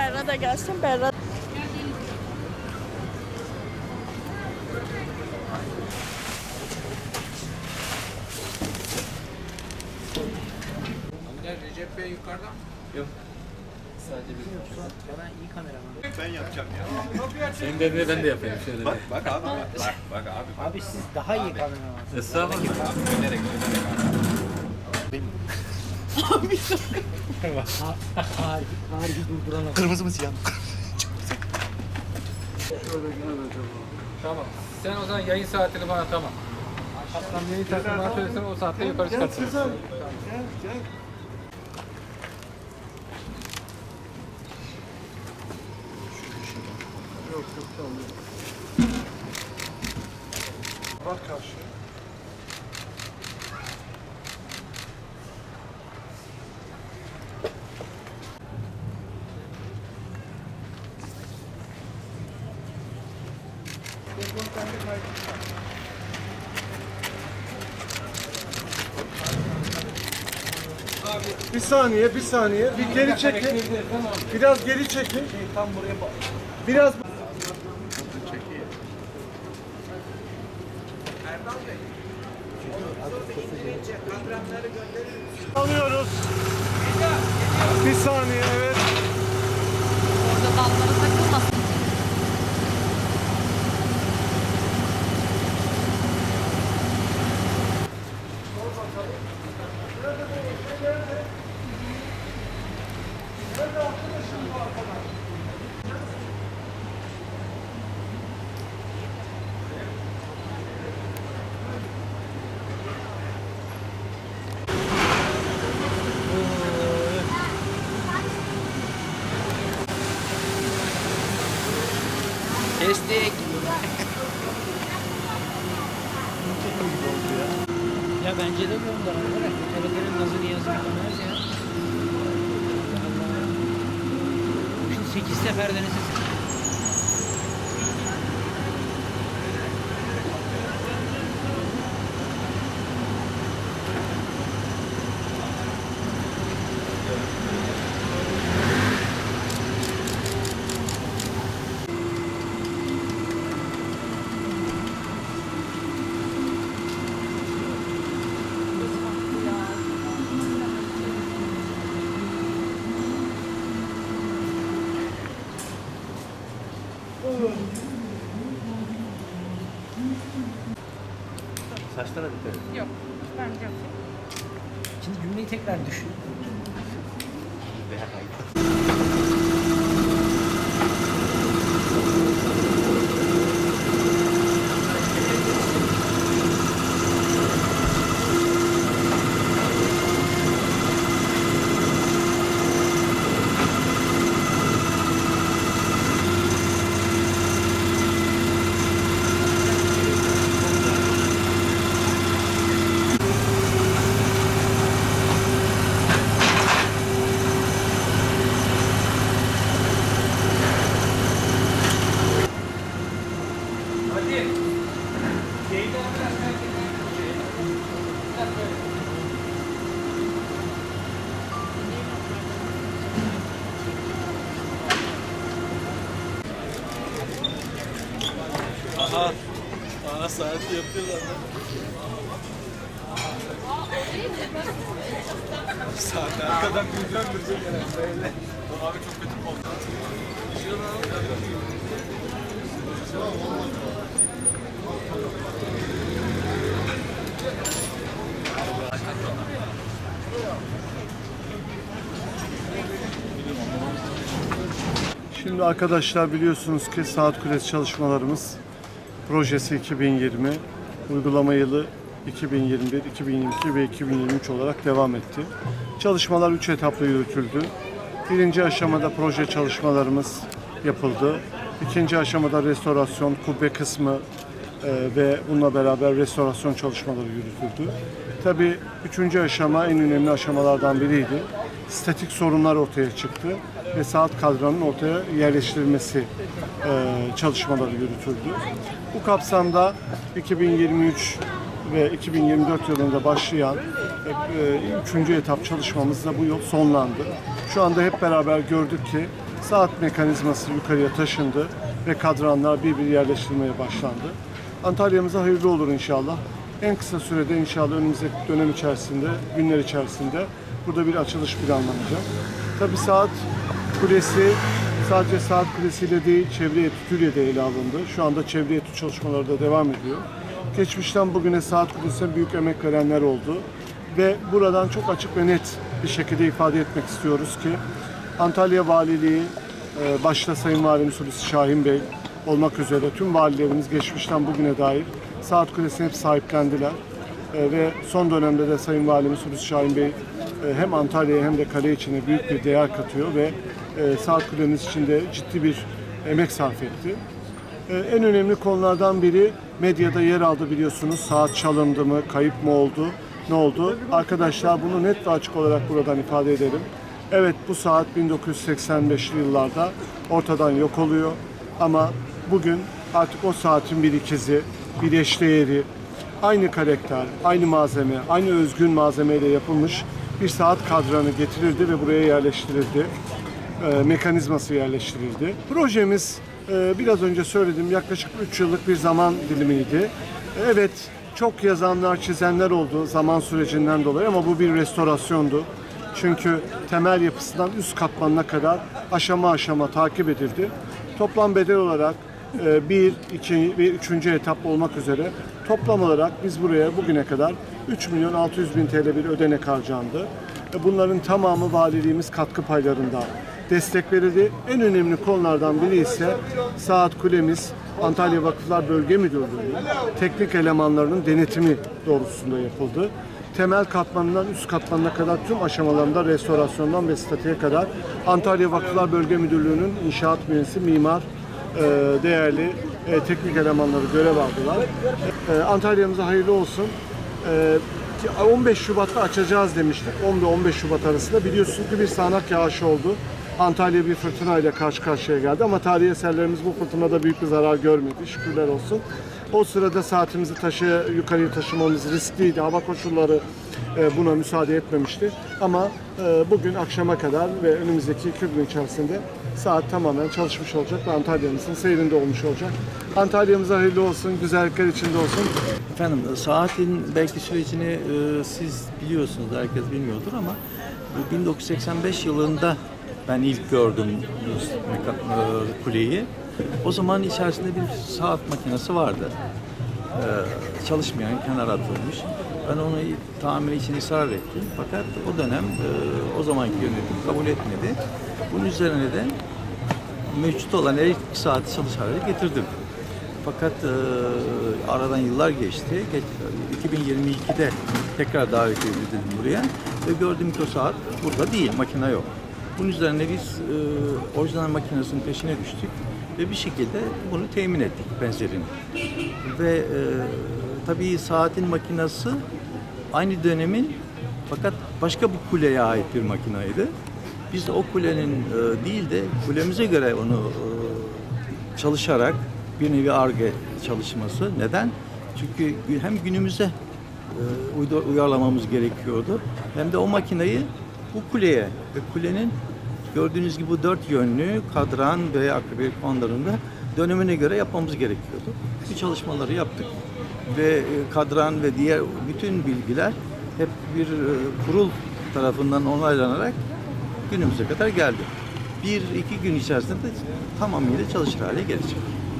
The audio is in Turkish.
Berra da gelsin. Berra Recep Bey yukarıda mı? Yok. Sadece bir Ben iyi kameraman. Ben yapacağım ya. Senin dediğini ben de yapayım şöyle. Bak bak abi bak. Bak bak abi. Bak. Abi siz daha iyi kameraman. Estağfurullah. Abi dönerek dönerek abi. Harbi, harbi Kırmızı mı siyah mı? Tamam. Sen o zaman yayın saatini bana tamam. Tam yayın saatini bana söylesen o saatte yukarı çıkartırız. Bak karşı. Bir saniye, bir saniye. Bir geri çekin. Biraz geri çekin. Tam buraya Biraz Alıyoruz. Bir saniye 8 sefer denesin. Saçlara dikkat et. Yok. Ben de Şimdi cümleyi tekrar düşün. Saati yapıyorlar. Saat arkadan bir döndürecek herhalde böyle. Abi çok kötü. Şimdi arkadaşlar biliyorsunuz ki saat kulesi çalışmalarımız projesi 2020, uygulama yılı 2021, 2022 ve 2023 olarak devam etti. Çalışmalar 3 etaplı yürütüldü. Birinci aşamada proje çalışmalarımız yapıldı. İkinci aşamada restorasyon, kubbe kısmı e, ve bununla beraber restorasyon çalışmaları yürütüldü. Tabii üçüncü aşama en önemli aşamalardan biriydi. Statik sorunlar ortaya çıktı ve saat kadranın ortaya yerleştirilmesi e, çalışmaları yürütüldü. Bu kapsamda 2023 ve 2024 yılında başlayan e, e, üçüncü etap çalışmamız da bu yıl sonlandı. Şu anda hep beraber gördük ki Saat mekanizması yukarıya taşındı ve kadranlar bir bir yerleştirilmeye başlandı. Antalya'mıza hayırlı olur inşallah. En kısa sürede inşallah önümüzdeki dönem içerisinde, günler içerisinde burada bir açılış planlanacak. Tabi saat kulesi sadece saat kulesiyle değil çevre etütüyle de ele alındı. Şu anda çevre etüt çalışmaları da devam ediyor. Geçmişten bugüne saat kulesine büyük emek verenler oldu. Ve buradan çok açık ve net bir şekilde ifade etmek istiyoruz ki Antalya Valiliği, e, başta Sayın Valimiz Hulusi Şahin Bey olmak üzere tüm valilerimiz geçmişten bugüne dair saat kulesini hep sahiplendiler. E, Ve son dönemde de Sayın Valimiz Hulusi Şahin Bey hem Antalya'ya hem de kale içine büyük bir değer katıyor ve e, saat kulemiz için de ciddi bir emek sarf etti. Ee, En önemli konulardan biri medyada yer aldı biliyorsunuz. Saat çalındı mı, kayıp mı oldu, ne oldu? Arkadaşlar bunu net ve açık olarak buradan ifade edelim. Evet bu saat 1985'li yıllarda ortadan yok oluyor. Ama bugün artık o saatin bir ikizi, bir eşdeğeri, aynı karakter, aynı malzeme, aynı özgün malzemeyle yapılmış bir saat kadranı getirildi ve buraya yerleştirildi e, mekanizması yerleştirildi. Projemiz e, biraz önce söyledim yaklaşık 3 yıllık bir zaman dilimiydi. Evet çok yazanlar, çizenler oldu zaman sürecinden dolayı ama bu bir restorasyondu. Çünkü temel yapısından üst katmanına kadar aşama aşama takip edildi. Toplam bedel olarak e, bir, iki ve üçüncü etap olmak üzere toplam olarak biz buraya bugüne kadar 3 milyon 600 bin TL bir ödenek harcandı. E, Bunların tamamı valiliğimiz katkı paylarında destek verildi. En önemli konulardan biri ise saat kulemiz Antalya Vakıflar Bölge Müdürlüğü'nün teknik elemanlarının denetimi doğrultusunda yapıldı. Temel katmanından üst katmanına kadar tüm aşamalarında restorasyondan ve statiğe kadar Antalya Vakıflar Bölge Müdürlüğü'nün inşaat mühendisi, mimar, e, değerli e, teknik elemanları görev aldılar. Antalya'mıza hayırlı olsun. E, ki 15 Şubat'ta açacağız demiştik. 10 ve 15 Şubat arasında biliyorsunuz ki bir sağanak yağış oldu. Antalya bir fırtınayla karşı karşıya geldi ama tarihi eserlerimiz bu fırtınada büyük bir zarar görmedi. Şükürler olsun. O sırada saatimizi taşı yukarıya taşımamız riskliydi. Hava koşulları e, buna müsaade etmemişti. Ama e, bugün akşama kadar ve önümüzdeki iki gün içerisinde saat tamamen çalışmış olacak ve Antalya'mızın seyrinde olmuş olacak. Antalya'mıza hayırlı olsun, güzellikler içinde olsun. Efendim saatin belki sürecini e, siz biliyorsunuz, herkes bilmiyordur ama bu 1985 yılında ben ilk gördüm e, kuleyi. O zaman içerisinde bir saat makinesi vardı. E, çalışmayan, kenara atılmış. Ben onu tamir için ısrar ettim. Fakat o dönem e, o zamanki yönetim kabul etmedi. Bunun üzerine de mevcut olan elektrik saati çalışır hale getirdim. Fakat e, aradan yıllar geçti. Geç, 2022'de tekrar davet edildim buraya ve gördüm ki o saat burada değil, makine yok. Bunun üzerine biz e, orijinal makinesinin peşine düştük ve bir şekilde bunu temin ettik benzerini. Ve e, tabii saatin makinesi aynı dönemin fakat başka bir kuleye ait bir makinaydı. Biz o kulenin e, değil de kulemize göre onu e, çalışarak bir nevi ARGE çalışması. Neden? Çünkü hem günümüze e, uyarlamamız gerekiyordu hem de o makineyi bu kuleye ve kulenin gördüğünüz gibi bu dört yönlü kadran ve akrilik fonlarında dönemine göre yapmamız gerekiyordu. Bu çalışmaları yaptık ve e, kadran ve diğer bütün bilgiler hep bir e, kurul tarafından onaylanarak günümüze kadar geldi. Bir iki gün içerisinde de tamamıyla çalışır hale gelecek.